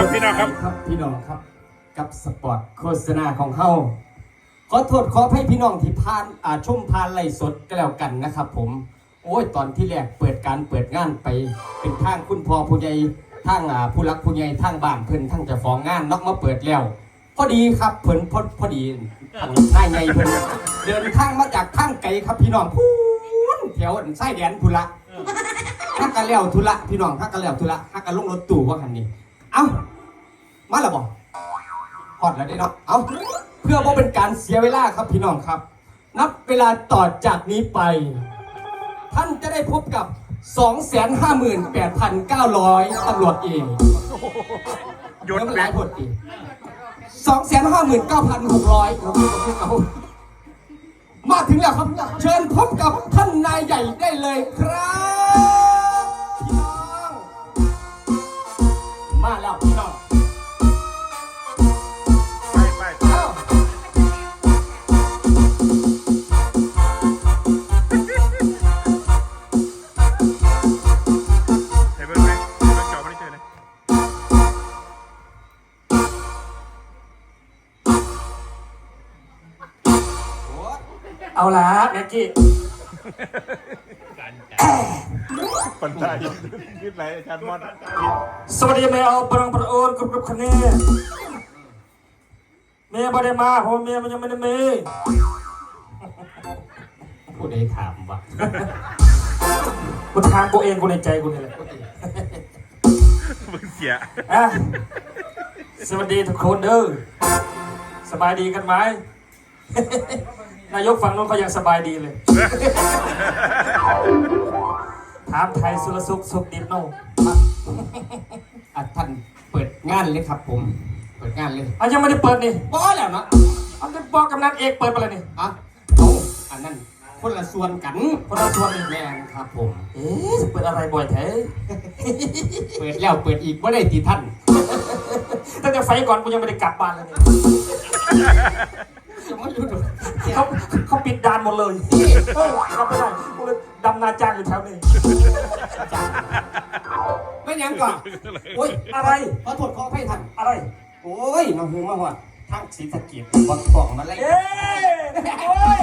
ครับพี่น้องครับครับพี่น้องครับ กับสปอร์ตโฆษณาของเขาขอโทษขอให้พี่น้องที่พานอ่าชมพานไล่สดก็แล้วกันนะครับ ผม โอ้ยตอนที่แรกเปิดการเปิดงานไป เป็นทางคุณพ่อผู้ใหญ่ทางอ่าผู้รักผู้ใหญ่ทางบ้านเพิ่นทางเจะฟ้าของงานนอกมาเปิดแล้วพอดีครับเพิ่นพอพอดีทางนายใหญ่เพิ่นเดินทางมาจากทางไกลครับพี่น้องพูนแถวไส้แดนพุนละฮักกันแล้วทุละพี่น้องฮักกันแล้วทุละฮักกันลงรถตู้ว่าคันนี้ เอ้า มาแล้วบอกฮอดแล้วได้เนาะเอาเพื่อว่าเป็นการเสียเวลาครับพี่น้องครับ นับเวลาต่อจากนี้ไป ท่านจะได้พบกับ 258,900ตำรวจเองหยุดเมื่อเลหลายยคนอีก259,600เอามาถึงแล้วครับ เชิญพบกับท่านนายใหญ่ได้เลยครับพี่น้อง มาแล้วพี่น้อง เอาละแม็กกี้คนไทยยืดไหลอาจารย์มอนสวัสดีแม่เอาปรังประโอนกรุบกรุบคะแนนแม่บ่ได้มาเพราะว่าแม่มันยังไม่ได้มีผู้ใดถามวะกูทางกูเองกูในใจกูนี่แหละมึงเสียอะสวัสดีทุกคนเด้อสบายดีกันไหม นายกฝั่งนู้นเขายังสบายดีเลย ถามไทยสุรสุขสุขดิบโน่อะท่านเปิดงานเลยครับผม เปิดงานเลยอะยังไม่ได้เปิดนี่บอแล้วเนาะอันนี้บอกกำนันเอกเปิดไปเลยนี่อะเอาอันนั้นคนละส่วนกันคนละส่วนนี่แม่นครับผม เอ๊ะจะเปิดอะไรบ่อยแท้เปิดแล้วเปิดอีกว่าได้ตีท่านตั้งแต่ไฟก่อนกูยังไม่ได้กลับบ้านเลยเนี่ย จะมาอยู่ดูเขาเขาปิดด่านหมดเลยเออกลับไม่ได้กูเลยดำนาจ้างอยู่แถวนี้ไม่ยังก่อนโอ้ยอะไรขอโทษขอให้ท่านอะไรโอ้ยน้องหูมาหัวทางศรีสะเกียบวังกล่องมาไล่เอ๊ะโอ้ย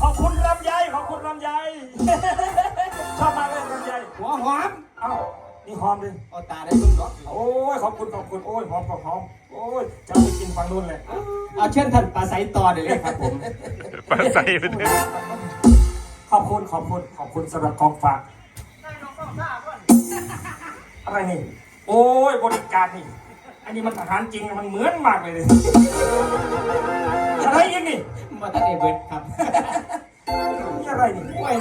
ขอบคุณลำไยขอบคุณลำไยชอบมากเลยลำไยหัวหอมเอ้านี่หอมเลยเอาตาได้มึงดอกโอ้ยขอบคุณขอบคุณโอ้ยหอมก็หอมโอ้ยจะเอาไปกินฝั่งนู้นเลย เอาเชิญท่านปลาใสต่อได้เลยครับผม ปลาใส่ไปเลยขอบคุณขอบคุณขอบคุณสำหรับกองฝาก อะไรนี่ โอ้ยบริการนี่ อันนี้มันอาหารจริงนะมันเหมือนมากเลยเลยอะไรอีกนี่มาตั้งแต่เบิดครับนี่อะไรนี่โอ้ย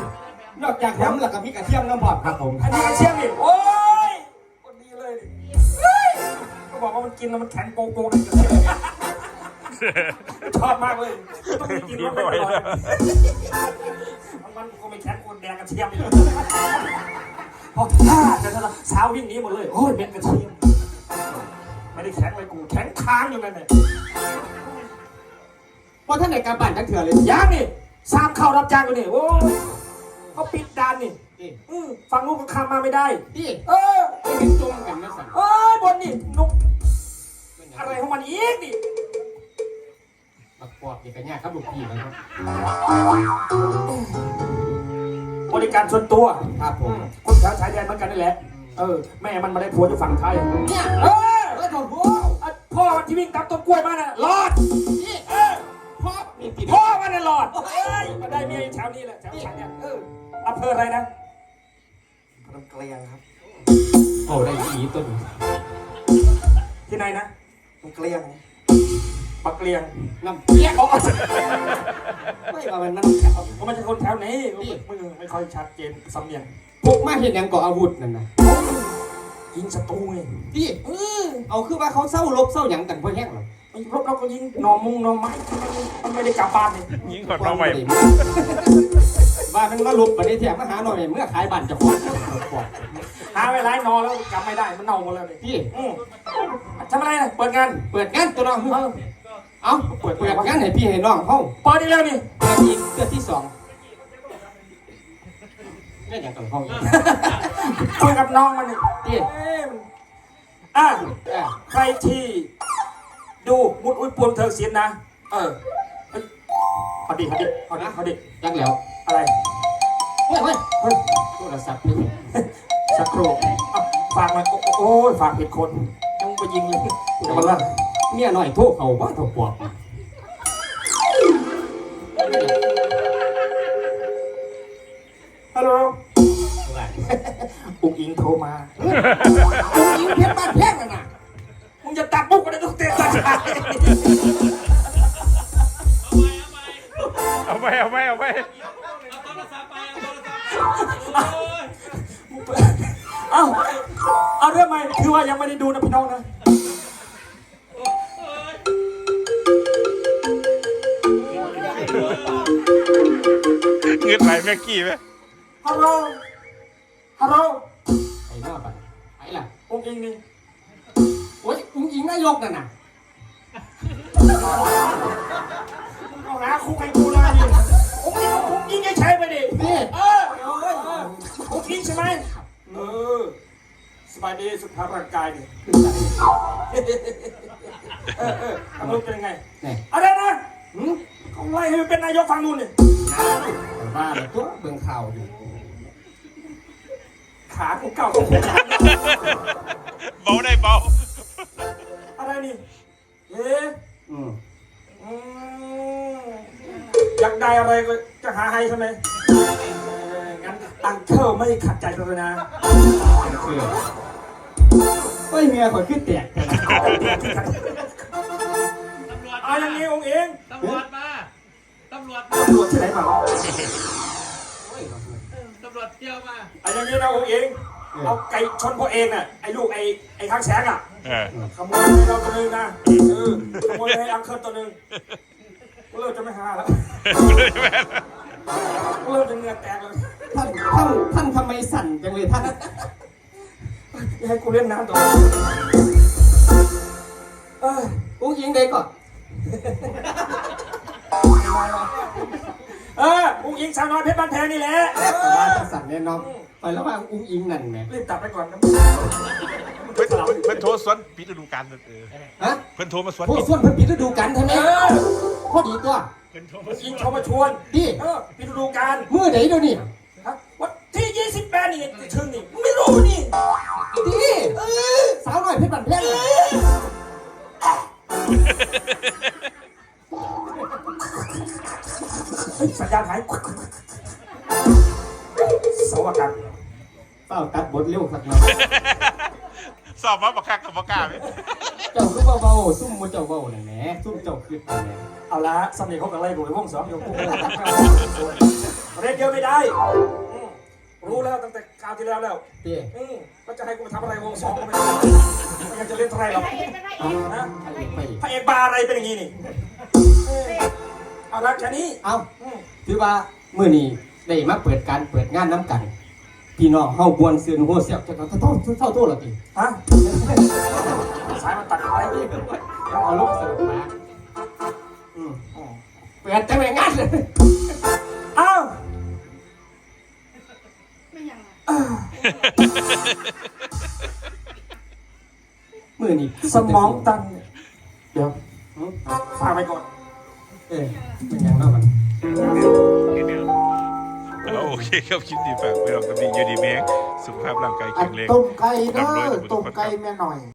นอกจากหอมแล้วก็มีกระเทียมน้ำพอดครับผม อันนี้กระเชียงนี่โอ้ยคนดีเลยนี่เฮ้ยก็บอกว่ามันกินแล้วมันแข็งโกโก้เลย ชอบมากเลยต้องมีกินแล้วไม่อร่อยมันก็ไม่แข็งคนแดงกระเทียมเลยพอถ้าจะทะเลาะสาววิ่งหนี้หมดเลยโอ้ยเม็ดกระเทียมไม่ได้แข็งเลยกูแข็งค้างอยู่นั่นเนี่ยเพราะท่านไหนกลับบ้านจักเถื่อเลยยังนี่สามเข้ารับจ้างอยู่นี่โอ้ยเขาปิดด่านนี่พี่อืมฝั่งนู้นก็ข้ามมาไม่ได้พี่เออไม่เห็นจมกันนะสันเอ้ยบนนี่นกอะไรของมันอีกนี่ บักปอบนี่กันยากครับลูกพี่นะครับบริการส่วนตัวครับผมคนแถวชายแดนเหมือนกันนี่แหละ เออ แม่มันมาได้ผัวอยู่ฝั่งไทยเนี่ยเออเออโถโหอะพ่อมันที่วิ่งตามต้นกล้วยมาน่ะรอดพี่เออพ่อนี่ติดพ่อมันน่ะรอดเอ้ยมาได้เมียอยู่แถวนี้แหละแถวชายแดนเอออำเภออะไรนะพนมเกลียงครับโอ้ได้สีต้นที่ไหนนะพนมเกลียง ปักเกลียงน้ำเปียกอ๋อไม่ว่ามันน้ำแข็งผมไม่ใช่คนแถวนี้มึงไม่ค่อยชัดเจนสำเนียงพกมาเห็นยังก่ออาวุธนั่นนะยิงศัตรูไงพี่เออเอาคือว่าเขาเศร้าลบเศร้าหยังกันเพราะแห้งเหรอมันรบเราก็ยิงหนอมุงหนอไม้มันไม่ได้กลับบ้านเลยยิงก่อนเราใหม่ว่ามันมาลบประเดี๋ยวแถมมาหาหน่อยเมื่อขายบัตรจะขอหาเวลาหนอแล้วกลับไม่ได้มันเน่าหมดแล้วนี่พี่อืมทำอะไรนะเปิดงานเปิดงานตัวน้องเออ เอาเปิดเปิดงานให้พี่ให้น้องเขาเปิดอีกแล้วนี่เปิดอีกเดือนที่สองนี่อย่างกับห้องคุยกับน้องมันนี่พี่เอ๊ะมันอะเออใครที่ดูมุดอุ้ยปวนเธอเสียนนะเออเฮ้ยเอาดิเอาดิเอาดิเอาดิยังแล้ว อะไรเฮ้ยเฮ้ยเฮ้ยโทรศัพท์นี่สักครู่อะฝากมาโอ้โอ้ยฝากผิดคนยังไปยิงเลยเดี๋ยวมันละ เมียหน่อยโทรเขาว่าโทรปวกฮัลโหลอุ้งอิงโทรมาอุ้งอิงเพชรบ้านแพงน่ะนะมึงจะตัดมุกอะไรต้องเตะตัดขาเอาไปเอาไปเอาไปเอ้าเอาเรื่องใหม่คือว่ายังไม่ได้ดูนะพี่น้องนะ เงินไหลแม็กกี้ไหมฮัลโหล ฮัลโหลไอ้นอกไปไอ้ล่ะอุ้งอิงนี่โอ้ยอุ้งอิงนายกน่ะนะมึงเอาหาคุกให้กูเลยดิอุ้งอิงก็อุ้งอิงใช้ไปดินี่เออเออเอออุ้งอิงใช่ไหมเออสบายดีสุขภาพร่างกายเนี่ยเออเออทำรูปเป็นยังไงนี่อะไรนะหืม เขาไล่ให้มันเป็นนายกฝั่งนู้นนี่ว่าเลยตัวเบิ่งข่าวอยู่ ขาของเก่าของผมเบาได้เบา อะไรนี่เอ๊ะอืมอืมอยากได้อะไรก็จะหาให้ใช่ไหมเอองั้นตังเคิลไม่ขัดใจเลยนะคือเฮ้ยเมียข่อยขึ้นแตกแต่นะเอาอย่างนี้องค์เอง ตำรวจมาตำรวจตำรวจที่ไหนมาวะตำรวจเที่ยวมาเอาอย่างนี้นะองค์เอง เอาไก่ชนพ่อเองน่ะ ไอ้ลูกไอ้ไอ้ข้างแสงอะเออขโมยให้เราตัวหนึงนะเออขโมยให้อังเคิลตัวหนึงกูเริ่มจะไม่หาแล้วกูเริ่มจะเหงื่อแตกเลยท่านท่านท่านทำไมสั่นจังเลยท่านอย่าให้กูเล่นน้ำตัวเอออุ้งอิงได้ก่อน ออุ้งอิงสาวน้อยเพชรบ้านแพงนี่แหละแต่ว่าถ้าสั่นแน่นอนไประหว่างอุ้งอิงนั่นแหมรีบตัดไปก่อนนะเพิ่นเพิ่นโทรสวนปิดฤดูกาลเออฮะเพิ่นโทรมาสวนพวกปิดส่วนเพิ่นปิดฤดูกาลใช่ไหมเออพอดีตัวเพิ่นโทรอุ้มางอิงเขามาชวนพี่เออปิดฤดูกาลมือไหนเดี๋ยวนี้ฮะวันที่28นี่จะถึงนี่ไม่รู้นี่ดีสาวหน่อยเพชรบันแพงน่ะ เฮ้ยสัญญาณหายเสาอากาศเฝ้าตัดบทเร็วครับเนาะสอบมาบักคักกับบักกล้าไหมเจ้าก็เบาๆซุ่มมือเจ้าเบานั่นแหละซุ่มเจ้าคืดนั่นแหละเอาละสำเนียงเขากับอะไรกูไอ้วงสองเดี๋ยวกูเรียกเยอะไม่ได้อืมรู้แล้วตั้งแต่คราวที่แล้วแล้วพี่อืมแล้วจะให้กูไปทำอะไรวงสองก็ไม่ได้ไม่อยากจะเล่นเท่าไหรหรอกเอานะไปไปพระเอกบาร์อะไรเป็นอย่างนี้นี่ เออเอาละแค่นี้เอาอืมถือว่ามื้อนี้ได้มาเปิดการเปิดงานน้ำกันพี่น้องเฮาบวนซื่นหัวเสียบจะเท่าเท่าเท่าตัวละติฮะสายมันตัดอะไรนี่เอาลูกสนุกมาอืมเปิดจังเลยงานเลยอ้าวไม่ยังอะมื้อนี้สมองตันเดี๋ยวอืม ฝากไปก่อน เออเป็นหยังเนาะมันเอาโอเคครับคิดดีฝากไปลองกันดีอยู่ดีแม่งสุขภาพร่างกายอัแข็นงแรง ต้มไก่เด้ร่ำรวยอทุกคนต้มครับไก่แม่หน่อย